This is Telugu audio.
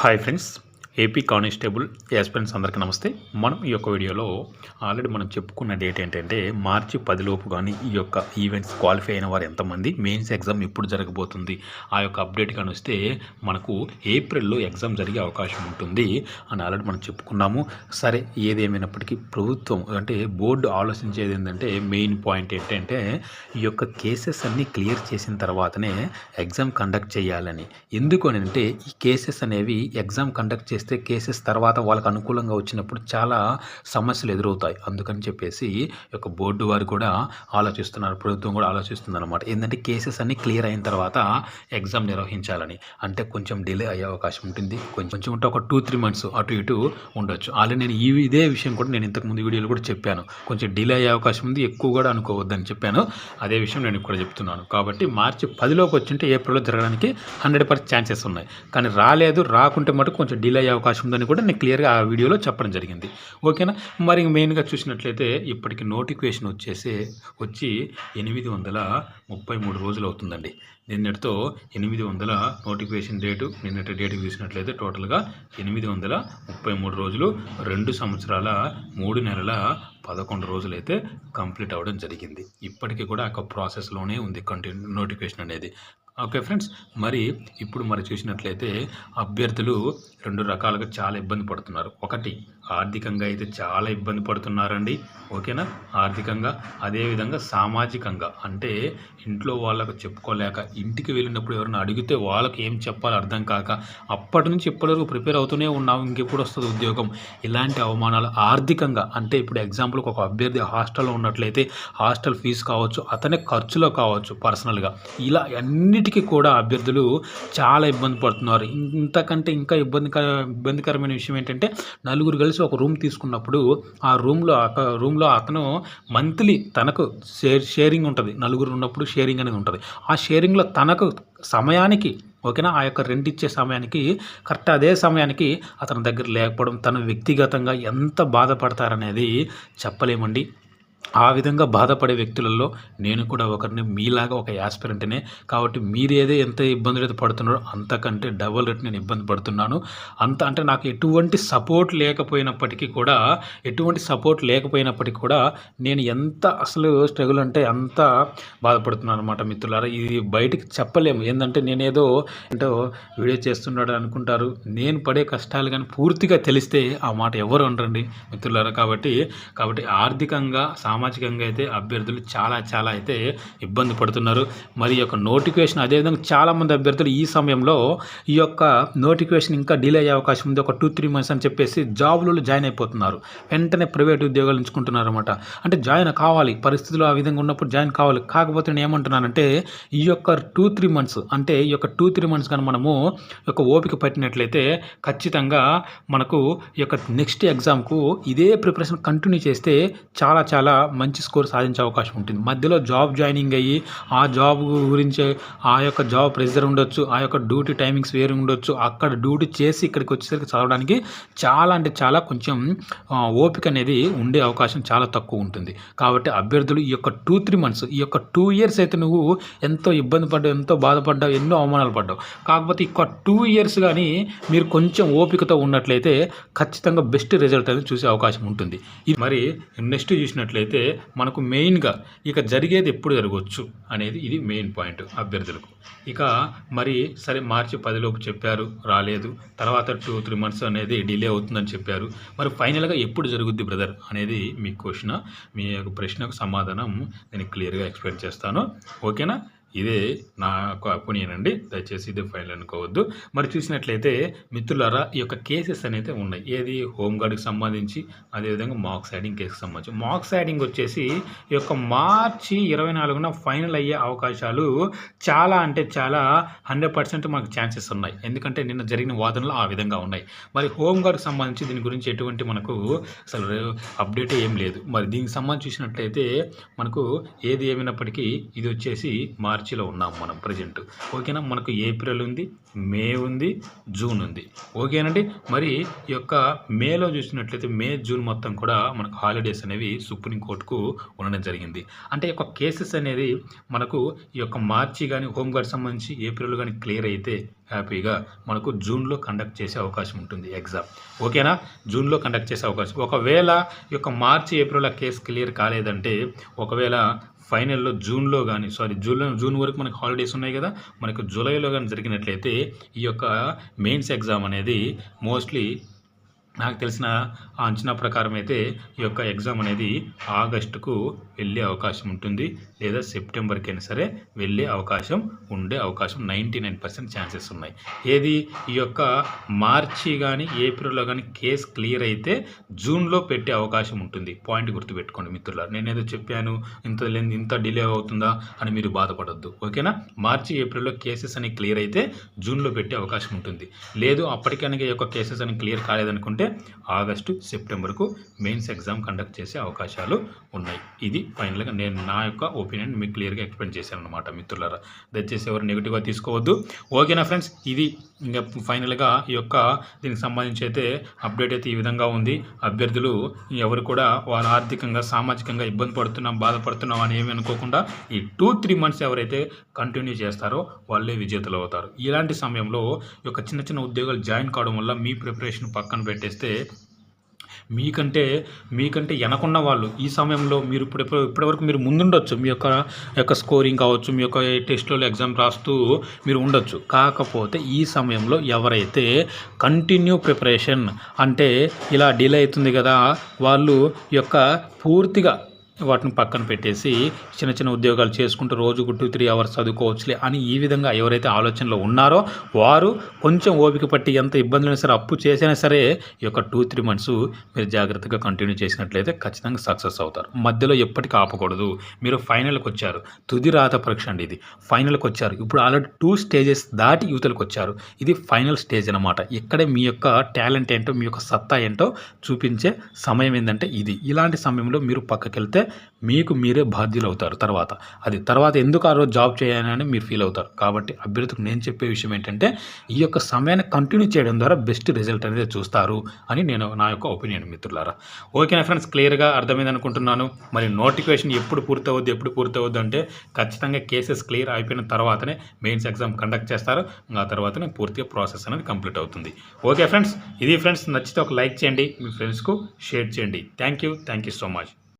Hi friends AP constable aspirants అందరికీ నమస్తే. మనం ఈ యొక్క వీడియోలో ఆల్రెడీ మనం చెప్పుకున్న డేట్ ఏంటంటే మార్చి పదిలోపు కానీ ఈ యొక్క ఈవెంట్స్ క్వాలిఫై అయిన వారు ఎంతమంది మెయిన్స్ ఎగ్జామ్ ఎప్పుడు జరగబోతుంది ఆ యొక్క అప్డేట్ కానీ వస్తే మనకు ఏప్రిల్లో ఎగ్జామ్ జరిగే అవకాశం ఉంటుంది అని ఆల్రెడీ మనం చెప్పుకున్నాము. సరే ఏదేమైనప్పటికీ ప్రభుత్వం అంటే బోర్డు ఆలోచించేది ఏంటంటే మెయిన్ పాయింట్ ఏంటంటే ఈ యొక్క కేసెస్ అన్నీ క్లియర్ చేసిన తర్వాతనే ఎగ్జామ్ కండక్ట్ చేయాలని. ఎందుకు అని అంటే ఈ కేసెస్ అనేవి ఎగ్జామ్ కండక్ట్ చేస్తే కేసెస్ తర్వాత వాళ్ళకి అనుకూలంగా వచ్చినప్పుడు చాలా సమస్యలు ఎదురవుతాయి. అందుకని చెప్పేసి యొక్క బోర్డు వారు కూడా ఆలోచిస్తున్నారు. ప్రభుత్వం కూడా ఆలోచిస్తుంది అనమాట ఏంటంటే కేసెస్ అన్నీ క్లియర్ అయిన తర్వాత ఎగ్జామ్ నిర్వహించాలని. అంటే కొంచెం డిలే అయ్యే అవకాశం ఉంటుంది. కొంచెం ఉంటే ఒక టూ త్రీ మంత్స్ అటు ఇటు ఉండొచ్చు. ఆల్రెడీ నేను ఈ ఇదే విషయం కూడా నేను ఇంతకుముందు వీడియోలో కూడా చెప్పాను. కొంచెం డిలే అయ్యే అవకాశం ఉంది. ఎక్కువ కూడా అనుకోవద్దని చెప్పాను. అదే విషయం నేను ఇక్కడ చెప్తున్నాను. కాబట్టి మార్చి పదిలోకి వచ్చింటే ఏప్రిల్లో జరగడానికి హండ్రెడ్ పర్సెంట్ ఛాన్సెస్ ఉన్నాయి. కానీ రాలేదు. రాకుంటే మటుకు కొంచెం డిలే అయ్యే అవకాశం ఉందని కూడా నేను క్లియర్గా ఆ వీడియోలో చెప్పడం జరిగింది. ఓకేనా మరి మెయిన్గా చూసినట్లయితే ఇప్పటికి నోటిఫికేషన్ వచ్చేసి వచ్చి ఎనిమిది వందల ముప్పై మూడు రోజులు అవుతుందండి. నిన్నటితో ఎనిమిది వందల నోటిఫికేషన్ డేటు నిన్నటి డేట్ చూసినట్లయితే టోటల్గా ఎనిమిది వందల ముప్పై మూడు రోజులు రెండు సంవత్సరాల మూడు నెలల పదకొండు రోజులు అయితే కంప్లీట్ అవ్వడం జరిగింది. ఇప్పటికీ కూడా ఒక ప్రాసెస్లోనే ఉంది కంటిన్యూ నోటిఫికేషన్ అనేది. ఓకే ఫ్రెండ్స్ మరి ఇప్పుడు మరి చూసినట్లయితే అభ్యర్థులు రెండు రకాలుగా చాలా ఇబ్బంది పడుతున్నారు. ఒకటి ఆర్థికంగా అయితే చాలా ఇబ్బంది పడుతున్నారండి. ఓకేనా? ఆర్థికంగా అదేవిధంగా సామాజికంగా. అంటే ఇంట్లో వాళ్ళకు చెప్పుకోలేక ఇంటికి వెళ్ళినప్పుడు ఎవరైనా అడిగితే వాళ్ళకి ఏం చెప్పాలో అర్థం కాక అప్పటి నుంచి ఇప్పటివరకు ప్రిపేర్ అవుతూనే ఉన్నాం ఇంకెప్పుడు వస్తుంది ఉద్యోగం? ఇలాంటి అవమానాలు ఆర్థికంగా. అంటే ఇప్పుడు ఎగ్జాంపుల్కి ఒక అభ్యర్థి హాస్టల్లో ఉన్నట్లయితే హాస్టల్ ఫీజు కావచ్చు అతనే ఖర్చులో కావచ్చు పర్సనల్గా. ఇలా అన్నిటి అన్నిటికీ కూడా అభ్యర్థులు చాలా ఇబ్బంది పడుతున్నారు. ఇంతకంటే ఇంకా ఇబ్బందికర ఇబ్బందికరమైన విషయం ఏంటంటే నలుగురు కలిసి ఒక రూమ్ తీసుకున్నప్పుడు ఆ రూమ్లో రూమ్లో అతను మంత్లీ తనకు షేర్ షేరింగ్ ఉంటుంది. నలుగురు ఉన్నప్పుడు షేరింగ్ అనేది ఉంటుంది. ఆ షేరింగ్లో తనకు సమయానికి ఓకేనా? ఆ యొక్క రెండిచ్చే సమయానికి కరెక్ట్ అదే సమయానికి అతని దగ్గర లేకపోవడం తను వ్యక్తిగతంగా ఎంత బాధపడతారనేది చెప్పలేమండి. ఆ విధంగా బాధపడే వ్యక్తులలో నేను కూడా ఒకరిని మీలాగా ఒక యాస్పిరెంట్నే కాబట్టి మీరేదే ఎంత ఇబ్బందులు అయితే పడుతున్నారో అంతకంటే డబల్ రేట్ నేను ఇబ్బంది పడుతున్నాను. అంత అంటే నాకు ఎటువంటి సపోర్ట్ లేకపోయినప్పటికీ కూడా ఎటువంటి సపోర్ట్ లేకపోయినప్పటికీ కూడా నేను ఎంత అసలు స్ట్రగుల్ అంటే అంత బాధపడుతున్నాను అనమాట మిత్రులారా. ఇది బయటికి చెప్పలేము. ఏంటంటే నేనేదో ఏంటో వీడియో చేస్తున్నాడు అనుకుంటారు. నేను పడే కష్టాలు కానీ పూర్తిగా తెలిస్తే ఆ మాట ఎవరు అనరండి మిత్రులారా. కాబట్టి కాబట్టి ఆర్థికంగా సామాజికంగా అయితే అభ్యర్థులు చాలా చాలా అయితే ఇబ్బంది పడుతున్నారు. మరి ఈ యొక్క నోటిఫికేషన్ అదేవిధంగా చాలామంది అభ్యర్థులు ఈ సమయంలో ఈ యొక్క నోటిఫికేషన్ ఇంకా డిలే అయ్యే అవకాశం ఉంది. ఒక టూ త్రీ మంత్స్ అని చెప్పేసి జాబులలో జాయిన్ అయిపోతున్నారు. వెంటనే ప్రైవేట్ ఉద్యోగాలు ఎంచుకుంటున్నారు అనమాట అంటే జాయిన్ కావాలి పరిస్థితులు ఆ విధంగా ఉన్నప్పుడు జాయిన్ కావాలి. కాకపోతే నేను ఏమంటున్నానంటే ఈ యొక్క టూ త్రీ మంత్స్ అంటే ఈ యొక్క టూ త్రీ మంత్స్ కానీ మనము యొక్క ఓపిక పట్టినట్లయితే ఖచ్చితంగా మనకు ఈ యొక్క నెక్స్ట్ ఎగ్జామ్కు ఇదే ప్రిపరేషన్ కంటిన్యూ చేస్తే చాలా చాలా మంచి స్కోర్ సాధించే అవకాశం ఉంటుంది. మధ్యలో జాబ్ జాయినింగ్ అయ్యి ఆ జాబ్ గురించి ఆ యొక్క జాబ్ ప్రెజర్ ఉండొచ్చు ఆ యొక్క డ్యూటీ టైమింగ్స్ వేరు ఉండొచ్చు అక్కడ డ్యూటీ చేసి ఇక్కడికి వచ్చేసరికి చదవడానికి చాలా అంటే చాలా కొంచెం ఓపిక అనేది ఉండే అవకాశం చాలా తక్కువ ఉంటుంది. కాబట్టి అభ్యర్థులు ఈ యొక్క టూ త్రీ మంత్స్ ఈ యొక్క టూ ఇయర్స్ అయితే నువ్వు ఎంతో ఇబ్బంది పడ్డావు ఎంతో బాధపడ్డావు ఎన్నో అవమానాలు పడ్డావు. కాకపోతే ఈ టూ ఇయర్స్ కానీ మీరు కొంచెం ఓపికతో ఉన్నట్లయితే ఖచ్చితంగా బెస్ట్ రిజల్ట్ అనేది చూసే అవకాశం ఉంటుంది. ఇది మరి నెక్స్ట్ చూసినట్లయితే అయితే మనకు మెయిన్గా ఇక జరిగేది ఎప్పుడు జరగవచ్చు అనేది ఇది మెయిన్ పాయింట్ అభ్యర్థులకు. ఇక మరి సరే మార్చి పదిలోపు చెప్పారు రాలేదు. తర్వాత టూ త్రీ మంత్స్ అనేది డిలే అవుతుందని చెప్పారు. మరి ఫైనల్గా ఎప్పుడు జరుగుద్ది బ్రదర్ అనేది మీ క్వశ్చన్ మీ యొక్క ప్రశ్నకు సమాధానం నేను క్లియర్గా ఎక్స్ప్లెయిన్ చేస్తాను. ఓకేనా? ఇదే నా యొక్క ఒపీనియన్ అండి దయచేసి ఇది ఫైనల్ అనుకోవద్దు. మరి చూసినట్లయితే మిత్రులారా ఈ యొక్క కేసెస్ అనేది ఉన్నాయి. ఏది? హోంగార్డ్కి సంబంధించి అదేవిధంగా మార్క్స్ యాడింగ్ కేసుకి సంబంధించి. మార్క్స్ యాడింగ్ వచ్చేసి ఈ యొక్క మార్చి ఇరవై నాలుగున ఫైనల్ అయ్యే అవకాశాలు చాలా అంటే చాలా హండ్రెడ్ పర్సెంట్ మనకు ఛాన్సెస్ ఉన్నాయి. ఎందుకంటే నిన్న జరిగిన వాదనలు ఆ విధంగా ఉన్నాయి. మరి హోంగార్డ్కి సంబంధించి దీని గురించి ఎటువంటి మనకు అసలు అప్డేట్ ఏం లేదు. మరి దీనికి సంబంధించి చూసినట్లయితే మనకు ఏది ఏమైనప్పటికీ ఇది వచ్చేసి మార్చి మార్చిలో ఉన్నాం మనం ప్రజెంట్ ఓకేనా? మనకు ఏప్రిల్ ఉంది మే ఉంది జూన్ ఉంది. ఓకేనండి? మరి ఈ యొక్క మేలో చూసినట్లయితే మే జూన్ మొత్తం కూడా మనకు హాలిడేస్ అనేవి సుప్రీంకోర్టుకు ఉండడం జరిగింది. అంటే ఈ యొక్క కేసెస్ అనేది మనకు ఈ యొక్క మార్చి కానీ హోంగార్డ్ సంబంధించి ఏప్రిల్ కానీ క్లియర్ అయితే హ్యాపీగా మనకు జూన్లో కండక్ట్ చేసే అవకాశం ఉంటుంది ఎగ్జామ్ ఓకేనా? జూన్లో కండక్ట్ చేసే అవకాశం. ఒకవేళ ఈ యొక్క మార్చి ఏప్రిల్ కేసు క్లియర్ కాలేదంటే ఒకవేళ ఫైనల్లో జూన్లో కానీ సారీ జూన్లో జూన్ వరకు మనకు హాలిడేస్ ఉన్నాయి కదా. మనకు జూలైలో కానీ జరిగినట్లయితే ఈ యొక్క మెయిన్స్ ఎగ్జామ్ అనేది మోస్ట్లీ నాకు తెలిసిన ఆ అంచనా ప్రకారం అయితే ఈ యొక్క ఎగ్జామ్ అనేది ఆగస్టుకు వెళ్ళే అవకాశం ఉంటుంది. లేదా సెప్టెంబర్కి అయినా సరే వెళ్ళే అవకాశం ఉండే అవకాశం నైంటీ నైన్ పర్సెంట్ ఛాన్సెస్ ఉన్నాయి. ఏది? ఈ యొక్క మార్చి కానీ ఏప్రిల్లో కానీ కేసు క్లియర్ అయితే జూన్లో పెట్టే అవకాశం ఉంటుంది. పాయింట్ గుర్తుపెట్టుకోండి మిత్రుల నేనేదో చెప్పాను ఇంత ఇంత డిలే అవుతుందా అని మీరు బాధపడద్దు. ఓకేనా? మార్చి ఏప్రిల్లో కేసెస్ అని క్లియర్ అయితే జూన్లో పెట్టే అవకాశం ఉంటుంది. లేదు అప్పటికనగా ఈ యొక్క కేసెస్ అని క్లియర్ కాలేదనుకుంటే ఆగస్టు సెప్టెంబర్కు మెయిన్స్ ఎగ్జామ్ కండక్ట్ చేసే అవకాశాలు ఉన్నాయి. ఇది ఫైనల్గా నేను నా యొక్క ఒపీనియన్ మీకు క్లియర్గా ఎక్స్ప్లెయిన్ చేశాను అనమాట మిత్రులారా. దయచేసి ఎవరు నెగిటివ్గా తీసుకోవద్దు. ఓకేనా ఫ్రెండ్స్ ఇది ఇంకా ఫైనల్గా ఈ యొక్క దీనికి సంబంధించి అయితే అప్డేట్ అయితే ఈ విధంగా ఉంది. అభ్యర్థులు ఎవరు కూడా వాళ్ళ ఆర్థికంగా సామాజికంగా ఇబ్బంది పడుతున్నాం బాధపడుతున్నాం అని ఏమి అనుకోకుండా ఈ టూ త్రీ మంత్స్ ఎవరైతే కంటిన్యూ చేస్తారో వాళ్ళే విజేతలు అవుతారు. ఇలాంటి సమయంలో ఈ యొక్క చిన్న చిన్న ఉద్యోగాలు జాయిన్ కావడం వల్ల మీ ప్రిపరేషన్ పక్కన చేస్తే మీకంటే మీకంటే వెనకున్న వాళ్ళు ఈ సమయంలో మీరు ఇప్పుడు ఎప్పుడు ఇప్పటివరకు మీరు ముందుండొచ్చు. మీ యొక్క యొక్క స్కోరింగ్ కావచ్చు మీ యొక్క టెస్ట్లో ఎగ్జామ్ రాస్తూ మీరు ఉండొచ్చు. కాకపోతే ఈ సమయంలో ఎవరైతే కంటిన్యూ ప్రిపరేషన్ అంటే ఇలా డిలే అవుతుంది కదా వాళ్ళు యొక్క పూర్తిగా వాటిని పక్కన పెట్టేసి చిన్న చిన్న ఉద్యోగాలు చేసుకుంటూ రోజుకు టూ త్రీ అవర్స్ చదువుకోవచ్చులే అని ఈ విధంగా ఎవరైతే ఆలోచనలో ఉన్నారో వారు కొంచెం ఓపిక పట్టి ఎంత ఇబ్బందులైనా సరే అప్పు చేసినా సరే ఈ యొక్క టూ త్రీ మంత్స్ మీరు జాగ్రత్తగా కంటిన్యూ చేసినట్లయితే ఖచ్చితంగా సక్సెస్ అవుతారు. మధ్యలో ఎప్పటికీ ఆపకూడదు. మీరు ఫైనల్కి వచ్చారు. తుది రాత పరీక్ష అండి ఇది. ఫైనల్కి వచ్చారు. ఇప్పుడు ఆల్రెడీ టూ స్టేజెస్ దాటి యువతలకు వచ్చారు. ఇది ఫైనల్ స్టేజ్ అనమాట ఇక్కడే మీ యొక్క టాలెంట్ ఏంటో మీ యొక్క సత్తా ఏంటో చూపించే సమయం ఏంటంటే ఇది. ఇలాంటి సమయంలో మీరు పక్కకెళ్తే మీకు మీరే బాధ్యులు అవుతారు తర్వాత. అది తర్వాత ఎందుకు ఆ రోజు జాబ్ చేయాలని మీరు ఫీల్ అవుతారు. కాబట్టి అభ్యర్థులకు నేను చెప్పే విషయం ఏంటంటే ఈ యొక్క సమయాన్ని కంటిన్యూ చేయడం ద్వారా బెస్ట్ రిజల్ట్ అనేది చూస్తారు అని నేను నా యొక్క ఒపీనియన్ మిత్రులారా. ఓకేనా ఫ్రెండ్స్ క్లియర్గా అర్థమైంది అనుకుంటున్నాను. మరి నోటిఫికేషన్ ఎప్పుడు పూర్తవద్దు ఎప్పుడు పూర్తవద్దు అంటే ఖచ్చితంగా కేసెస్ క్లియర్ అయిపోయిన తర్వాతనే మెయిన్స్ ఎగ్జామ్ కండక్ట్ చేస్తారు. ఆ తర్వాతనే పూర్తిగా ప్రాసెస్ అనేది కంప్లీట్ అవుతుంది. ఓకే ఫ్రెండ్స్ ఇది ఫ్రెండ్స్ నచ్చితే ఒక లైక్ చేయండి. మీ ఫ్రెండ్స్కు షేర్ చేయండి. Thank you thank you so much